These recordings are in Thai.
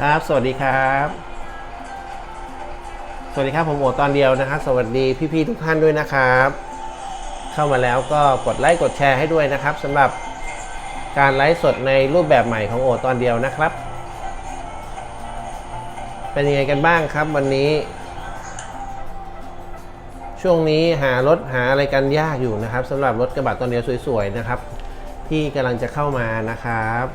ครับ สวัสดีครับ สวัสดีครับผมโอตอนเดียวนะครับ สวัสดีพี่ๆทุกท่านด้วยนะครับ เข้ามาแล้วก็กดไลค์กดแชร์ให้ด้วยนะครับสำหรับการไลฟ์สดในรูปแบบใหม่ของโอตอนเดียวนะครับ เป็นยังไงกันบ้างครับวันนี้ ช่วงนี้หารถหาอะไรกันยากอยู่นะครับสำหรับรถกระบะตอนเดียวสวยๆนะครับ ที่กำลังจะเข้ามานะครับ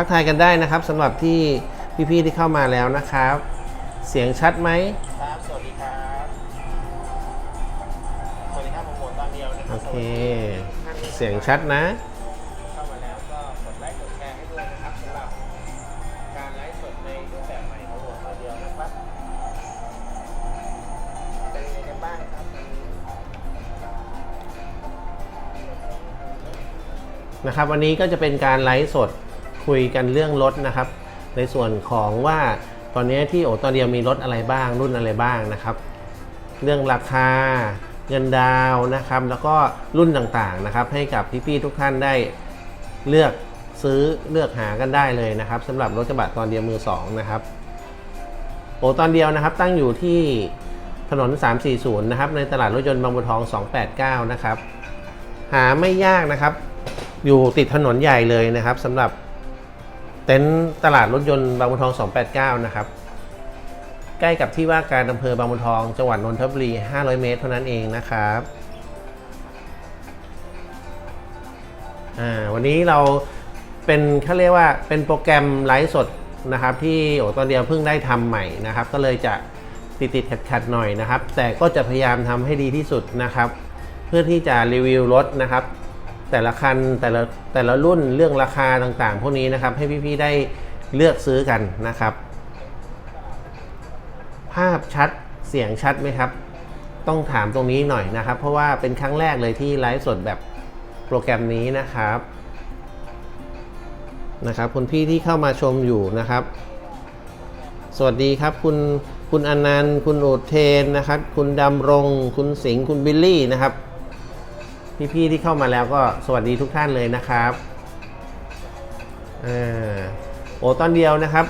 ทักทายกันได้นะครับสำหรับที่พี่ๆที่เข้ามาแล้วนะครับ เสียงชัดไหมครับ สวัสดีครับ สวัสดีครับผมโหมดตอนเดียวนะครับโอเค เสียงชัดนะ เข้ามาแล้วก็กดไลค์กดแชร์ให้ด้วยนะครับสำหรับการไลฟ์สดในรูปแบบใหม่ของโหมดตอนเดียวนะครับเป็นยังไงกันบ้างครับวันนี้นะครับวันนี้ก็จะเป็นการไลฟ์สด คุยกันเรื่องรถนะครับ ในส่วนของว่าตอนนี้ที่โอตอนเดียวมีรถอะไรบ้างรุ่นอะไรบ้างนะครับ เรื่องราคาเงินดาวนะครับ แล้วก็รุ่นต่างๆนะครับ ให้กับพี่ๆทุกท่านได้เลือกซื้อเลือกหากันได้เลยนะครับสำหรับรถกระบะตอนเดียวมือสองนะครับโอตอนเดียวนะครับตั้งอยู่ที่ถนน 340 นะครับ ในตลาดรถยนต์บางบัวทอง 289 นะครับ หาไม่ยากนะครับ อยู่ติดถนนใหญ่เลยนะครับสำหรับ เต็นท์ตลาดรถยนต์บางบัวทอง 289 นะครับ ใกล้กับที่ว่าการอำเภอบางบัวทอง จังหวัดนนทบุรี 500 เมตรเท่านั้นเองนะครับวันนี้เราเป็นเขาเรียกว่าเป็นโปรแกรมไลฟ์สดนะครับ ที่โอตอนเดียวเพิ่งได้ทำใหม่นะครับ ก็เลยจะติดติดขัดขัดๆหน่อยนะครับ แต่ก็จะพยายามทำให้ดีที่สุดนะครับ เพื่อที่จะรีวิวรถนะครับ แต่ละคันแต่ละแต่ละรุ่นเรื่องราคาต่างๆ พวกนี้นะครับให้พี่ๆได้เลือกซื้อกันนะครับ ภาพชัดเสียงชัดไหมครับ ต้องถามตรงนี้หน่อยนะครับ เพราะว่าเป็นครั้งแรกเลยที่ไลฟ์สดแบบโปรแกรมนี้นะครับนะครับคุณพี่ที่เข้ามาชมอยู่นะครับ สวัสดีครับคุณคุณอนันต์ คุณโอเทนนะครับ คุณดำรง คุณสิงห์คุณบิลลี่นะครับ พี่ๆที่เข้ามาแล้วก็สวัสดีทุกท่านเลยนะครับอ่าโอตอนเดียวนะครับ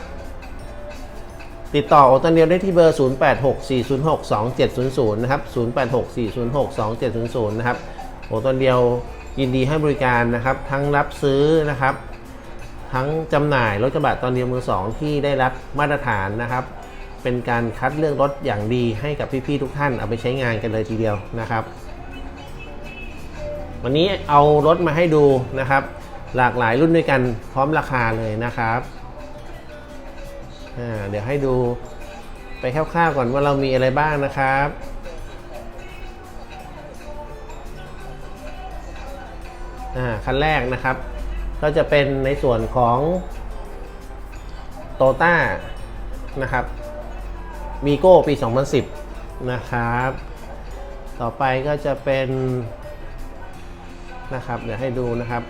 ติดต่อโอตอนเดียวได้ที่เบอร์ 0864062700 นะครับ 0864062700 นะครับโอตอนเดียวยินดีให้บริการนะครับ ทั้งรับซื้อนะครับ ทั้งจำหน่ายรถกระบะตอนเดียวมือสองที่ได้รับมาตรฐานนะครับ เป็นการคัดเลือกรถอย่างดีให้กับพี่ๆทุกท่านเอาไปใช้งานกันเลยทีเดียวนะครับ วันนี้เอารถมาให้ดูนะครับ หลากหลายรุ่นด้วยกันพร้อมราคาเลยนะครับเดี๋ยวให้ดูไปคร่าวๆก่อนว่าเรามีอะไรบ้างนะครับ คันแรกนะครับ ก็จะเป็นในส่วนของโตต้านะครับวีโก้ปี 2010 นะครับ ต่อไปก็จะเป็น นะครับเดี๋ยวให้ดูนะครับ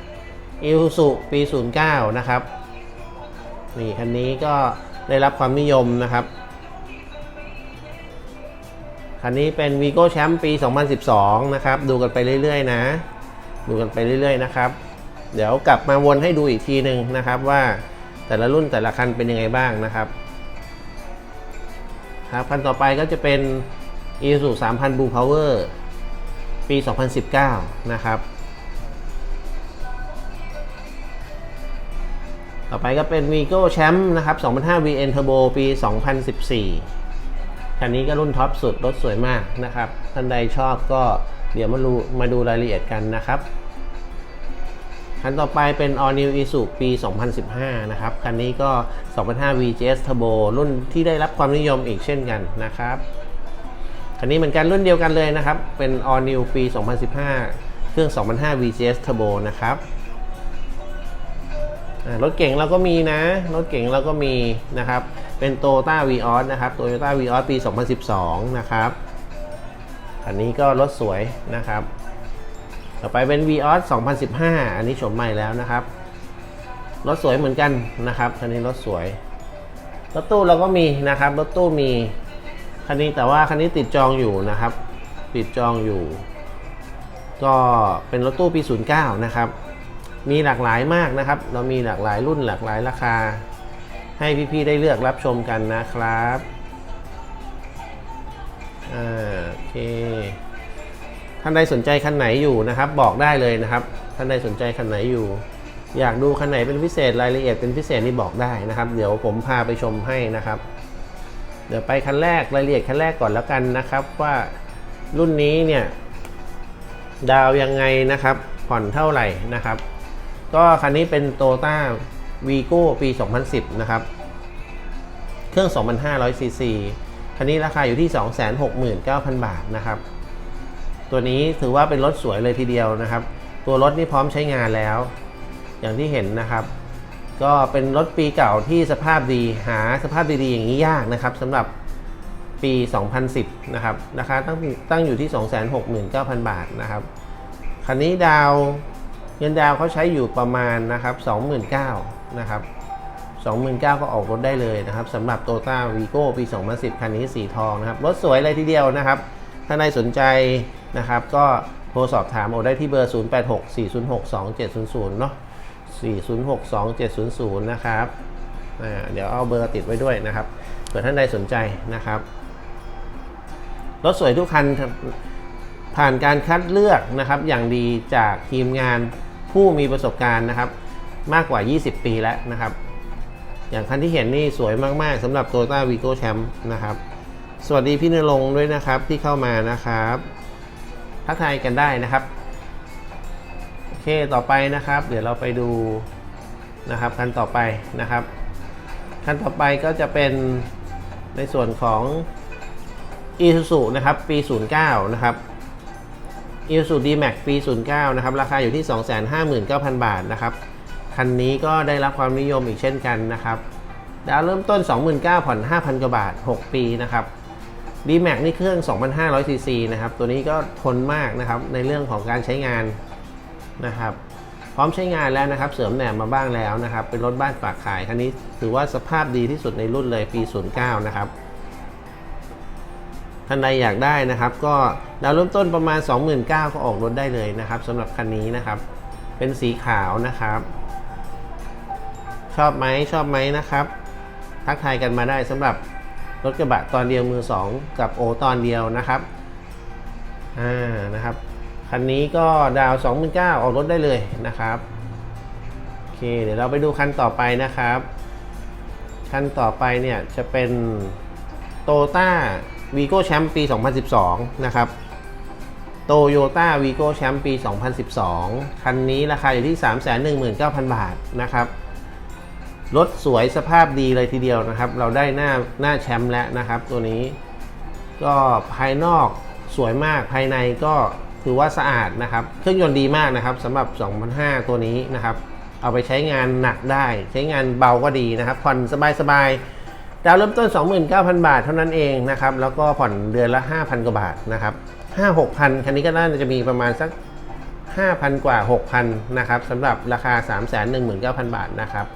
อิลสุปี 09 นะครับนี่คันนี้ก็ได้รับความนิยมนะครับ คันนี้เป็น Vigo Champ ปี 2012 นะครับ ดูกันไปเรื่อยๆ นะ ดูกันไปเรื่อยๆ นะครับ เดี๋ยวกลับมาวนให้ดูอีกทีหนึ่งนะครับว่าแต่ละรุ่นแต่ละคันเป็นยังไงบ้างนะครับครับคันต่อไปก็จะเป็น i s u 3000 Blue Power ปี 2019 นะครับ ต่อไปก็เป็น Vigo Champ นะครับ2005 VN Turbo ปี 2014 คันนี้ก็รุ่นท็อปสุด รถสวยมากนะครับ ท่านใดชอบก็เดี๋ยวมาดูมาดูรายละเอียดกันนะครับ คันต่อไปเป็น All New Isuzu ปี 2015 นะครับ คันนี้ก็ 2005 VGS Turbo รุ่นที่ได้รับความนิยมอีกเช่นกันนะครับ คันนี้เหมือนกันรุ่นเดียวกันเลยนะครับ เป็น All New ปี 2015 เครื่อง 2005 VGS Turbo นะครับ รถเก่งเราก็มีนะ รถเก่งเราก็มีนะครับ เป็น Toyota Vios นะครับ Toyota Vios ปี 2012 นะครับคันนี้ก็รถสวยนะครับ ต่อไปเป็น Vios 2015 อันนี้โฉมใหม่แล้วนะครับ รถสวยเหมือนกันนะครับคันนี้รถสวย รถตู้เราก็มีนะครับ รถตู้มี คันนี้แต่ว่าคันนี้ติดจองอยู่นะครับ ติดจองอยู่ ก็เป็นรถตู้ปี 09 นะครับ มีหลากหลายมากนะครับ เรามีหลากหลายรุ่นหลากหลายราคา ให้พี่ๆได้เลือกรับชมกันนะครับอ่าโอเคท่านใดสนใจคันไหนอยู่นะครับ บอกได้เลยนะครับ ท่านใดสนใจคันไหนอยู่ อยากดูคันไหนเป็นพิเศษรายละเอียดเป็นพิเศษนี่บอกได้นะครับ เดี๋ยวผมพาไปชมให้นะครับ เดี๋ยวไปคันแรกรายละเอียดคันแรกก่อนแล้วกันนะครับ ว่ารุ่นนี้เนี่ยดาวยังไงนะครับ ผ่อนเท่าไหร่นะครับ ก็คันนี้เป็น t o y o t a Vigo ปี 2010 นะครับ เครื่อง 2,500ซีซีคันนี้ราคาอยู่ที่ 269,000 บาทนะครับ ตัวนี้ถือว่าเป็นรถสวยเลยทีเดียวนะครับ ตัวรถนี่พร้อมใช้งานแล้ว อย่างที่เห็นนะครับ ก็เป็นรถปีเก่าที่สภาพดีหาสภาพดีๆอย่างนี้ยากนะครับสำหรับปี 2010 นะครับ ราคาตั้งตั้งอยู่ที่ 269,000 บาทนะครับ คันนี้ดาว เงินดาวเขาใช้อยู่ประมาณนะครับ29,000นะครับ29,000 ก็ออกรถได้เลยนะครับสำหรับ t o y o t a Vigo ปี 2010 คันนี้สีทองนะครับ รถสวยเลยทีเดียวนะครับ ถ้าใครสนใจนะครับ ก็โทรสอบถามโอได้ที่เบอร์ 0864062700 เนาะ4062700นะครับเดี๋ยวเอาเบอร์ติดไว้ด้วยนะครับเผื่อท่านใดสนใจนะครับ รถสวยทุกคันผ่านการคัดเลือกนะครับอย่างดีจากทีมงาน ผู้มีประสบการณ์นะครับมากกว่า 20 ปีแล้วนะครับ อย่างคันที่เห็นนี่สวยมาก ๆสำหรับ t o y o t a Vigo Champ นะครับ สวัสดีพี่นรงค์ด้วยนะครับที่เข้ามานะครับทักทายกันได้นะครับ โอเคต่อไปนะครับ เดี๋ยวเราไปดูนะครับคันต่อไปนะครับคันต่อไปก็จะเป็นในส่วนของ Isuzu นะครับปี 09 นะครับ i s u D-Max ปี 09 นะครับ ราคาอยู่ที่ 259,000 บาทนะครับ คันนี้ก็ได้รับความนิยมอีกเช่นกันนะครับดาวเริ่มต้น 29,000ผ่อน5,000 กว่าบาท 6 ปีนะครับ D-Max นี่เครื่อง 2,500 ซีซีนะครับ ตัวนี้ก็ทนมากนะครับในเรื่องของการใช้งานนะครับ พร้อมใช้งานแล้วนะครับ เสริมแหนมมาบ้างแล้วนะครับ เป็นรถบ้านฝากขาย คันนี้ถือว่าสภาพดีที่สุดในรุ่นเลยปี 09 นะครับ ท่านใดอยากได้นะครับ ก็ดาวเริ่มต้นประมาณ 29,000ก็ออกรถได้เลยนะครับสำหรับคันนี้นะครับ เป็นสีขาวนะครับ ชอบไหมชอบไหมนะครับ ทักทายกันมาได้สำหรับรถกระบะตอนเดียวมือ 2 กับโอตอนเดียวนะครับอ่านะครับคันนี้ก็ดาว 29,000ออกรถได้เลยนะครับโอเคเดี๋ยวเราไปดูคันต่อไปนะครับ คันต่อไปเนี่ยจะเป็นโตต้า วีโก้แชมป์ปี 2012 นะครับโตโยต้าวีโก้แชมป์ปี 2012 คันนี้ราคาอยู่ที่ 319,000 บาทนะครับ รถสวยสภาพดีเลยทีเดียวนะครับ เราได้หน้าหน้าแชมป์แล้วนะครับ ตัวนี้ ก็ภายนอกสวยมากภายในก็ถือว่าสะอาดนะครับ เครื่องยนต์ดีมากนะครับสำหรับ 2005 ตัวนี้นะครับ เอาไปใช้งานหนักได้ ใช้งานเบาก็ดีนะครับผ่อนสบายๆ ดาวเริ่มต้น 29,000 บาทเท่านั้นเองนะครับ แล้วก็ผ่อนเดือนละ 5,000 กว่าบาทนะครับ 5 6,000 คันนี้ก็น่าจะมีประมาณสัก 5,000 กว่า 6,000 นะครับสำหรับราคา 319,000 บาทนะครับ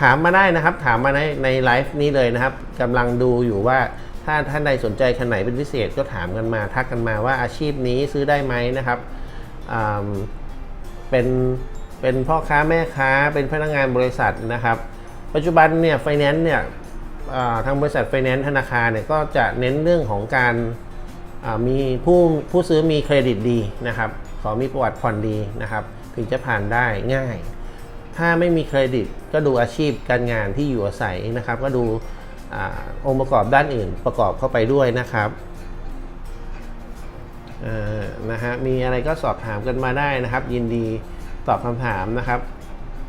ถามมาได้นะครับ ถามมาในในไลฟ์นี้เลยนะครับกำลังดูอยู่ว่าถ้าท่านใดสนใจคันไหนเป็นพิเศษก็ถามกันมาทักกันมาว่าอาชีพนี้ซื้อได้ไหมนะครับเป็นเป็นพ่อค้าแม่ค้าเป็นพนักงานบริษัทนะครับ ปัจจุบันเนี่ยไฟแนนซ์เนี่ยทางบริษัทไฟแนนซ์ธนาคารเนี่ยก็จะเน้นเรื่องของการมีผู้ผู้ซื้อมีเครดิตดีนะครับขอมีประวัติผ่อนดีนะครับ ถึงจะผ่านได้ง่าย ถ้าไม่มีเครดิตก็ดูอาชีพการงานที่อยู่อาศัยนะครับ ก็ดูอองค์ประกอบด้านอื่นประกอบเข้าไปด้วยนะครับนะฮะมีอะไรก็สอบถามกันมาได้นะครับ ยินดีตอบคำถามนะครับ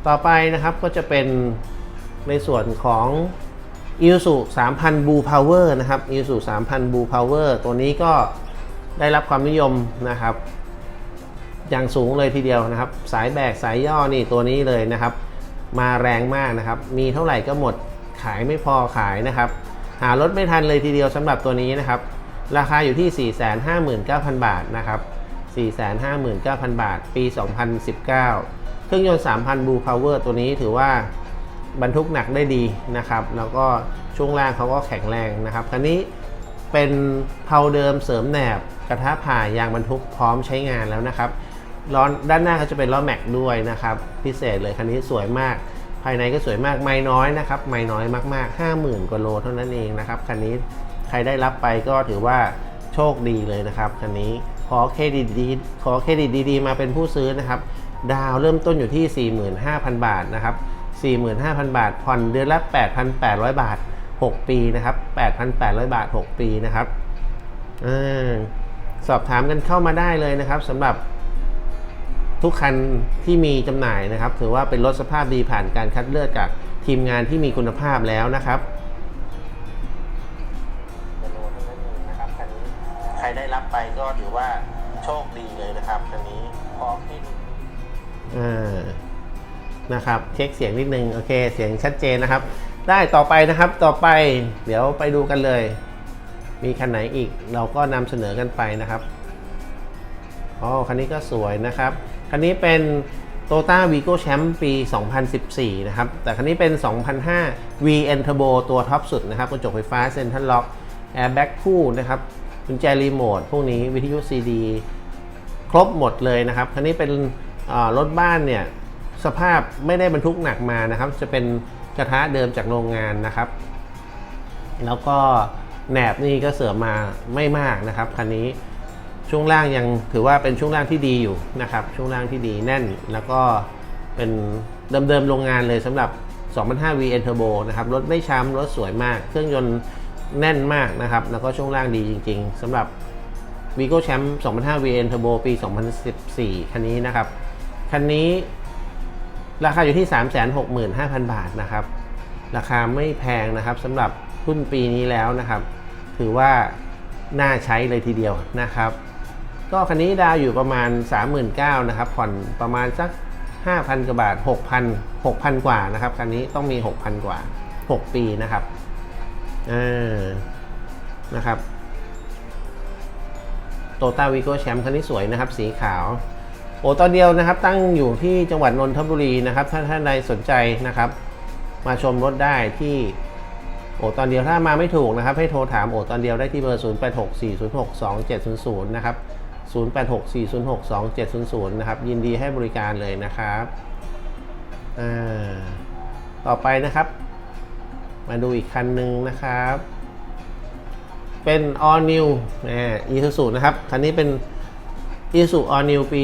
ต่อไปนะครับก็จะเป็น ในส่วนของ i s u 3,000 Blue Power นะครับ i s u 3,000 Blue Power ตัวนี้ก็ได้รับความนิยมนะครับ อย่างสูงเลยทีเดียวนะครับ สายแบกสายย่อนี่ตัวนี้เลยนะครับ มาแรงมากนะครับ มีเท่าไหร่ก็หมดขายไม่พอขายนะครับ หารถไม่ทันเลยทีเดียวสำหรับตัวนี้นะครับ ราคาอยู่ที่ 459,000 บาทนะครับ 459,000 บาท ปี 2019 เครื่องยนต์ 3,000 Blue Power ตัวนี้ถือว่า บรรทุกหนักได้ดีนะครับ แล้วก็ช่วงล่างเขาก็แข็งแรงนะครับ คันนี้เป็นเพาเดิมเสริมแหนบกระทะผ่ายางบรรทุกพร้อมใช้งานแล้วนะครับล้อด้านหน้าเขาจะเป็นล้อแม็กด้วยนะครับ พิเศษเลยคันนี้สวยมาก ภายในก็สวยมากไม่น้อยนะครับไม่น้อยมากๆ 50,000กว่าโลเท่านั้นเองนะครับคันนี้ใครได้รับไปก็ถือว่าโชคดีเลยนะครับคันนี้ขอเครดิตดีขอเครดิตดีๆ มาเป็นผู้ซื้อนะครับ ดาวเริ่มต้นอยู่ที่ 45,000 บาทนะครับ 45,000 บาท ผ่อนเดือนละ 8,800 บาท 6 ปีนะครับ 8,800 บาท 6 ปีนะครับอาสอบถามกันเข้ามาได้เลยนะครับสำหรับทุกคันที่มีจำหน่ายนะครับ ถือว่าเป็นรถสภาพดีผ่านการคัดเลือกจากทีมงานที่มีคุณภาพแล้วนะครับใครได้รับไปก็ถือว่าโชคดีเลยนะครับคันนี้พร้อมที่อ่า นะครับเช็คเสียงนิดนึงโอเคเสียงชัดเจนนะครับ ได้ต่อไปนะครับต่อไปเดี๋ยวไปดูกันเลย มีคันไหนอีกเราก็นำเสนอกันไปนะครับอ๋อคันนี้ก็สวยนะครับคันนี้เป็น t o y o t a Vigo Champ ปี 2014 นะครับ แต่คันนี้เป็น 2005 VN Turbo ตัวท็อปสุดนะครับกระจกไฟฟ้าเซ็นทรัลล็อกแอร์แบ็กคู่นะครับกุญแจรีโมทพวกนี้วิทยุ CD ครบหมดเลยนะครับ คันนี้เป็นรถบ้านเนี่ย สภาพไม่ได้บรรทุกหนักมานะครับ จะเป็นกระทะเดิมจากโรงงานนะครับ แล้วก็แหนบนี่ก็เสริมมาไม่มากนะครับคันนี้ช่วงล่างยังถือว่าเป็นช่วงล่างที่ดีอยู่นะครับ ช่วงล่างที่ดีแน่น แล้วก็เป็นเดิมๆโรงงานเลยสำหรับ 2005 VN Turbo นะครับรถไม่ช้ำรถสวยมาก เครื่องยนต์แน่นมากนะครับ แล้วก็ช่วงล่างดีจริง ๆสำหรับ Vigo Champ 2005 VN Turbo ปี 2014 คันนี้นะครับ คันนี้ ราคาอยู่ที่ 365,000 บาทนะครับ ราคาไม่แพงนะครับสำหรับรุ่นปีนี้แล้วนะครับ ถือว่าน่าใช้เลยทีเดียวนะครับ ก็คันนี้ดาวอยู่ประมาณ 39,000นะครับ ผ่อนประมาณสัก 5,000 กว่าบาท 6,000 6,000 กว่านะครับ คันนี้ต้องมี 6,000 กว่า 6 ปีนะครับอ่านะครับโตต้าวีโก้แชมป์คันนี้สวยนะครับ สีขาว โอตอนเดียวนะครับ ตั้งอยู่ที่จังหวัดนนทบุรีนะครับ ถ้าท่านใดสนใจนะครับ มาชมรถได้ที่โอตอนเดียวถ้ามาไม่ถูกนะครับ ให้โทรถามโอตอนเดียวได้ที่เบอร์ 0864062700 นะครับ 0864062700 นะครับ ยินดีให้บริการเลยนะครับอ่าต่อไปนะครับ มาดูอีกคันหนึ่งนะครับ เป็น all new อีซูซูนะครับ คันนี้เป็น อีซู all new ปี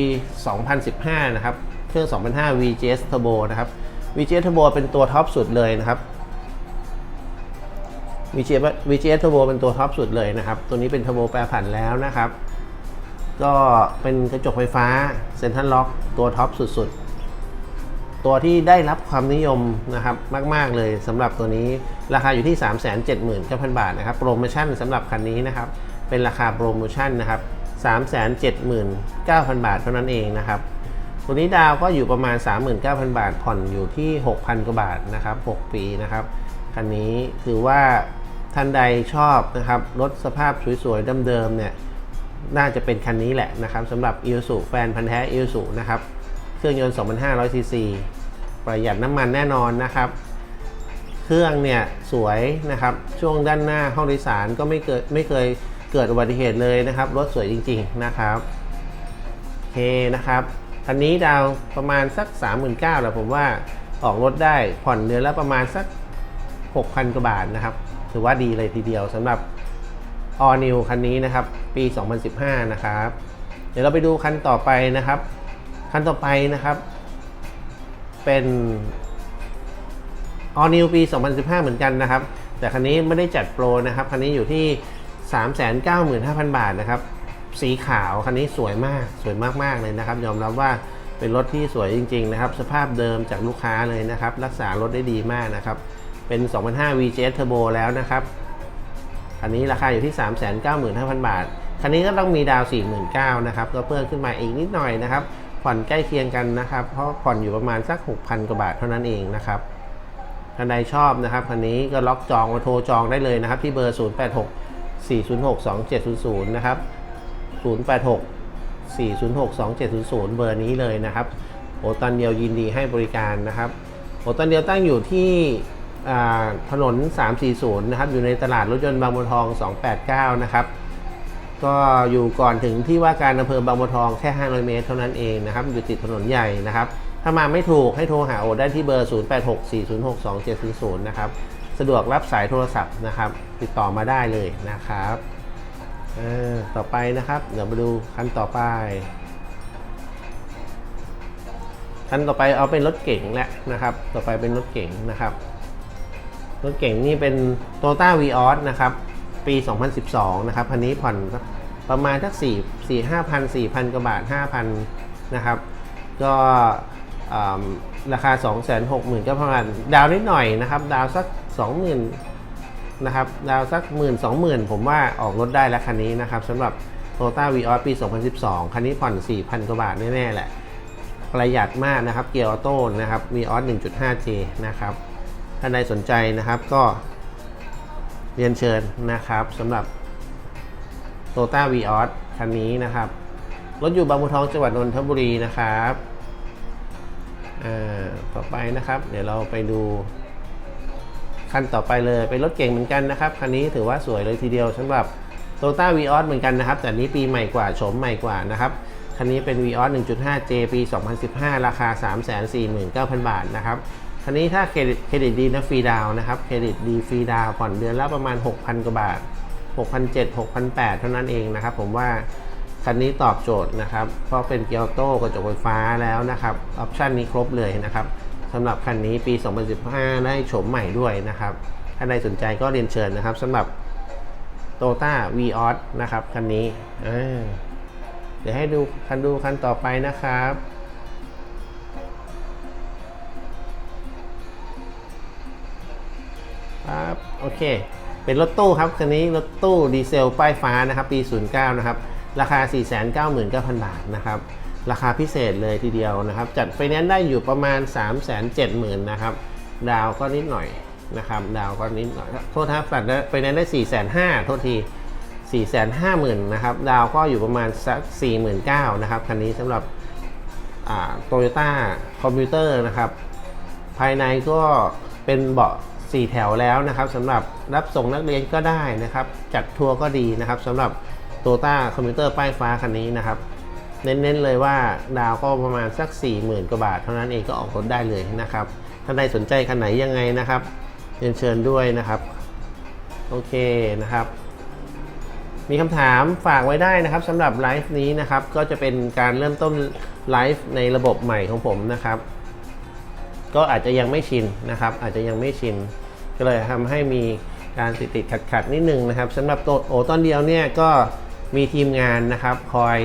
2015 นะครับ เครื่อง 2005 VGS Turbo นะครับ VGS Turbo เป็นตัวท็อปสุดเลยนะครับ VGS VGS Turbo เป็นตัวท็อปสุดเลยนะครับ ตัวนี้เป็นเทอร์โบแปรผันแล้วนะครับ ก็เป็นกระจกไฟฟ้าเซ็นทรัลล็อกตัวท็อปสุดๆ ตัวที่ได้รับความนิยมนะครับมากๆเลยสำหรับตัวนี้ราคาอยู่ที่ 379,000 บาทนะครับ โปรโมชั่นสำหรับคันนี้นะครับ เป็นราคาโปรโมชั่นนะครับ 379,000 บาทเท่านั้นเองนะครับ ตัวนี้ดาวก็อยู่ประมาณ 39,000 บาท ผ่อนอยู่ที่ 6,000 กว่าบาทนะครับ 6 ปีนะครับ คันนี้ถือว่าท่านใดชอบนะครับ รถสภาพสวยๆเดิมๆเนี่ย น่าจะเป็นคันนี้แหละนะครับสำหรับ i อ s u แฟนพันธ์แท้ i อ s u นะครับ เครื่องยนต์ 2,500 ซีซีประหยัดน้ำมันแน่นอนนะครับ เครื่องเนี่ยสวยนะครับ ช่วงด้านหน้าห้องโดยสารก็ไม่เกิดไม่เคย เกิดอุบัติเหตุเลยนะครับ รถสวยจริง ๆ นะครับโอเคนะครับคันนี้ดาวประมาณสัก 39,000แหละผมว่าออกรถได้ผ่อนเดือนละประมาณสัก 6,000 กว่าบาทนะครับ ถือว่าดีเลยทีเดียวสำหรับ All New คันนี้นะครับ ปี 2015 นะครับ เดี๋ยวเราไปดูคันต่อไปนะครับ คันต่อไปนะครับ เป็น All New ปี 2015 เหมือนกันนะครับ แต่คันนี้ไม่ได้จัดโปรนะครับ คันนี้อยู่ที่ 395,000 บาทนะครับ สีขาวคันนี้สวยมากสวยมากๆเลยนะครับ ยอมรับว่าเป็นรถที่สวยจริง ๆ นะครับ สภาพเดิมจากลูกค้าเลยนะครับ รักษารถได้ดีมากนะครับ เป็น 2005 VGS Turbo แล้วนะครับคันนี้ราคาอยู่ที่ 395,000 บาท คันนี้ก็ต้องมีดาว 49,000นะครับ ก็เพิ่มขึ้นมาอีกนิดหน่อยนะครับ ผ่อนใกล้เคียงกันนะครับ เพราะผ่อนอยู่ประมาณสัก 6,000 กว่าบาทเท่านั้นเองนะครับท่านใดชอบนะครับคันนี้ก็ล็อกจองมาโทรจองได้เลยนะครับ ที่เบอร์ 086 406 2700 นะครับ 086 406 2700 เบอร์นี้เลยนะครับโอตันเดียวยินดีให้บริการนะครับโอตันเดียวตั้งอยู่ที่อ่าถนน 340 นะครับ อยู่ในตลาดรถยนต์บางบัวทอง 289 นะครับ ก็อยู่ก่อนถึงที่ว่าการอำเภอบางบัวทองแค่ 500 เมตรเท่านั้นเองนะครับ อยู่ติดถนนใหญ่นะครับ ถ้ามาไม่ถูกให้โทรหาโอได้ที่เบอร์ 0864062700 นะครับ สะดวกรับสายโทรศัพท์นะครับ ติดต่อมาได้เลยนะครับต่อไปนะครับ เดี๋ยวมาดูคันต่อไปคันต่อไปเอาเป็นรถเก๋งแหละนะครับ ต่อไปเป็นรถเก๋งนะครับ รถเก๋งนี่เป็น t o y o t a v ีออสนะครับ ปี 2012 นะครับคันนี้ผ่อนประมาณสัก4 4 5 0 0 4,000กว่าบาท 5,000 นะครับ ก็ราคา 260,000ก็ประมาณดาวนิดหน่อยนะครับ ดาวสัก 20,000นะครับดาวสัก1 0 0 0 0 20,000ผมว่าออกรถได้แล้วคันนี้นะครับสำหรับ t o y o t a v ีออสปี 2012 คันนี้ผ่อน 4,000 กว่าบาทแน่ๆแหละ ประหยัดมากนะครับ เกียร์ออโต้นะครับ v ีออส 1.5J นะครับ ท่านใดสนใจนะครับก็เรียนเชิญนะครับสำหรับ t o y o t a v ีออสคันนี้นะครับ รถอยู่บางบัวทองจังหวัดนนทบุรีนะครับ อ่า ต่อไปนะครับ เดี๋ยวเราไปดู คันต่อไปเลยเป็นรถเก่งเหมือนกันนะครับ คันนี้ถือว่าสวยเลยทีเดียวสำหรับ t o y o t a v ีออสเหมือนกันนะครับ แต่นี้ปีใหม่กว่าโฉมใหม่กว่านะครับ คันนี้เป็น v ีออส 1.5J ปี 2015 ราคา 349,000 บาทนะครับคันนี้ถ้าเครดิตเครดิตดีนะฟรีดาวนะครับเครดิตดีฟรีดาวผ่อนเดือนละประมาณ 6,000 กว่าบาท 6,700 6,800 เท่านั้นเองนะครับ ผมว่าคันนี้ตอบโจทย์นะครับ เพราะเป็นเกียร์ออโต้กระจกไฟฟ้าแล้วนะครับ ออปชันนี้ครบเลยนะครับ สำหรับคันนี้ปี 2015 ได้โฉมใหม่ด้วยนะครับ ถ้าใดสนใจก็เรียนเชิญนะครับสำหรับโตต้า v ีออสนะครับคันนี้เดี๋ยวให้ดูคันดูคันต่อไปนะครับ ครับ โอเค เป็นรถตู้ครับ คันนี้รถตู้ดีเซลป้ายฟ้านะครับ ปี 09 นะครับ ราคา 499,000 บาทนะครับ ราคาพิเศษเลยทีเดียวนะครับ จัดไฟแนนซ์ได้อยู่ประมาณ 370,000นะครับ ดาวก็นิดหน่อยนะครับ ดาวก็นิดหน่อย โทษครับจัดไฟแนนซ์ได้ 4 5 0 0 0โทษที450,000นะครับ ดาวก็อยู่ประมาณสัก49,000นะครับ คันนี้สำหรับโตโยต้าคอมพิวเตอร์นะครับ ภายในก็เป็นเบาะ4 แถวแล้วนะครับสำหรับรับส่งนักเรียนก็ได้นะครับ จัดทัวร์ก็ดีนะครับสำหรับโตโยต้าคอมพิวเตอร์ป้ายฟ้าคันนี้นะครับ เน้นๆเลยว่าดาวก็ประมาณสัก 40,000 กว่าบาท เท่านั้นเองก็ออกรถได้เลยนะครับท่านใดสนใจคันไหนยังไงนะครับเรียนเชิญด้วยนะครับ โอเคนะครับ มีคำถามฝากไว้ได้นะครับสำหรับไลฟ์นี้นะครับ ก็จะเป็นการเริ่มต้นไลฟ์ในระบบใหม่ของผมนะครับ ก็อาจจะยังไม่ชินนะครับ อาจจะยังไม่ชิน ก็เลยทำให้มีการติดติดขัดขัดนิดนึงนะครับสำหรับตัวโอตอนเดียวเนี่ยก็มีทีมงานนะครับ คอย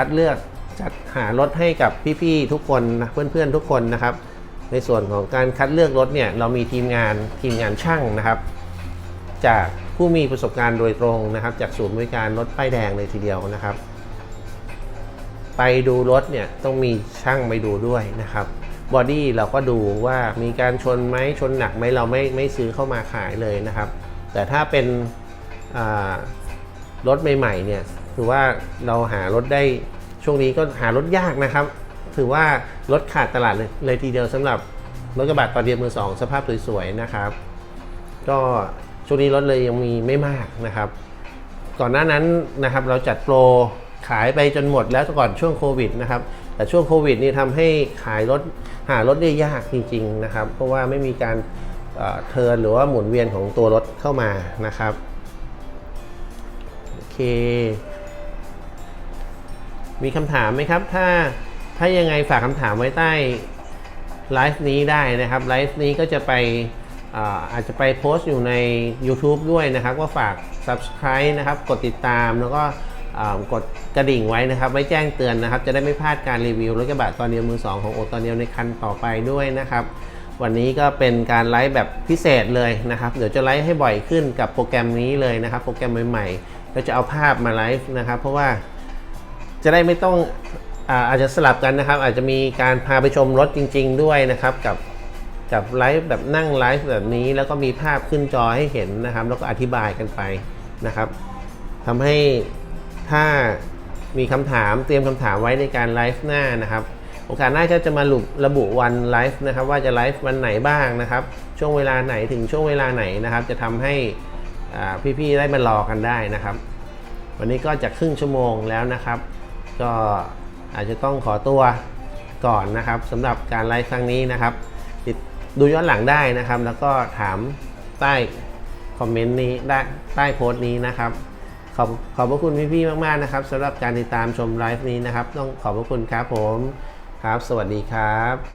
คัดเลือกจัดหารถให้กับพี่ๆทุกคนนะเพื่อนๆทุกคนนะครับ ในส่วนของการคัดเลือกรถเนี่ยเรามีทีมงานทีมงานช่างนะครับ จากผู้มีประสบการณ์โดยตรงนะครับ จากศูนย์บริการรถป้ายแดงเลยทีเดียวนะครับ ไปดูรถเนี่ยต้องมีช่างไปดูด้วยนะครับบอดี้เราก็ดูว่ามีการชนไหมชนหนักไหมเราไม่ไม่ซื้อเข้ามาขายเลยนะครับ แต่ถ้าเป็นรถใหม่ๆเนี่ย ถือว่าเราหารถได้ช่วงนี้ก็หารถยากนะครับ ถือว่ารถขาดตลาดเลยเลยทีเดียวสำหรับรถกระบะตอนเดียวมือสองสภาพสวยๆนะครับ ก็ช่วงนี้รถเลยยังมีไม่มากนะครับ ก่อนหน้านั้นนะครับเราจัดโปรขายไปจนหมดแล้วก่อนช่วงโควิดนะครับแต่ช่วงโควิดนี่ทำให้ขายรถหารถได้ยากจริง ๆนะครับ เพราะว่าไม่มีการเทิร์นหรือว่าหมุนเวียนของตัวรถเข้ามานะครับโอเค มีคำถามไหมครับ ถ้าถ้ายังไงฝากคำถามไว้ใต้ไลฟ์นี้ได้นะครับไลฟ์นี้ก็จะไปอาอาจจะไปโพสต์อยู่ใน YouTube ด้วยนะครับ ก็ฝาก Subscribe นะครับ กดติดตามแล้วก็กดกระดิ่งไว้นะครับไว้แจ้งเตือนนะครับ จะได้ไม่พลาดการรีวิวรถกระบะตอนเดียวมือ 2 ของโอตอนเดียวในคันต่อไปด้วยนะครับ วันนี้ก็เป็นการไลฟ์แบบพิเศษเลยนะครับ เดี๋ยวจะไลฟ์ให้บ่อยขึ้นกับโปรแกรมนี้เลยนะครับ โปรแกรมใหม่ๆก็จะเอาภาพมาไลฟ์นะครับ เพราะว่า จะได้ไม่ต้องอาอาจจะสลับกันนะครับ อาจจะมีการพาไปชมรถจริง ๆ ด้วยนะครับ กับกับไลฟ์แบบนั่งไลฟ์แบบนี้แล้วก็มีภาพขึ้นจอให้เห็นนะครับ แล้วก็อธิบายกันไปนะครับทำให้ถ้ามีคำถามเตรียมคำถามไว้ในการไลฟ์หน้านะครับ โอกาสหน้าก็จะมาระบุระบุวันไลฟ์นะครับ ว่าจะไลฟ์วันไหนบ้างนะครับ ช่วงเวลาไหนถึงช่วงเวลาไหนนะครับ จะทำให้อ่พี่ๆได้มารอกันได้นะครับ วันนี้ก็จะครึ่งชั่วโมงแล้วนะครับ ก็อาจจะต้องขอตัวก่อนนะครับสำหรับการไลฟ์ครั้งนี้นะครับดดูย้อนหลังได้นะครับ แล้วก็ถามใต้คอมเมนต์นี้ได้ใต้โพสต์นี้นะครับ ขอบขอบพระคุณพี่ๆมากๆนะครับสำหรับการติดตามชมไลฟ์นี้นะครับ ต้องขอบพระคุณครับผมครับ สวัสดีครับ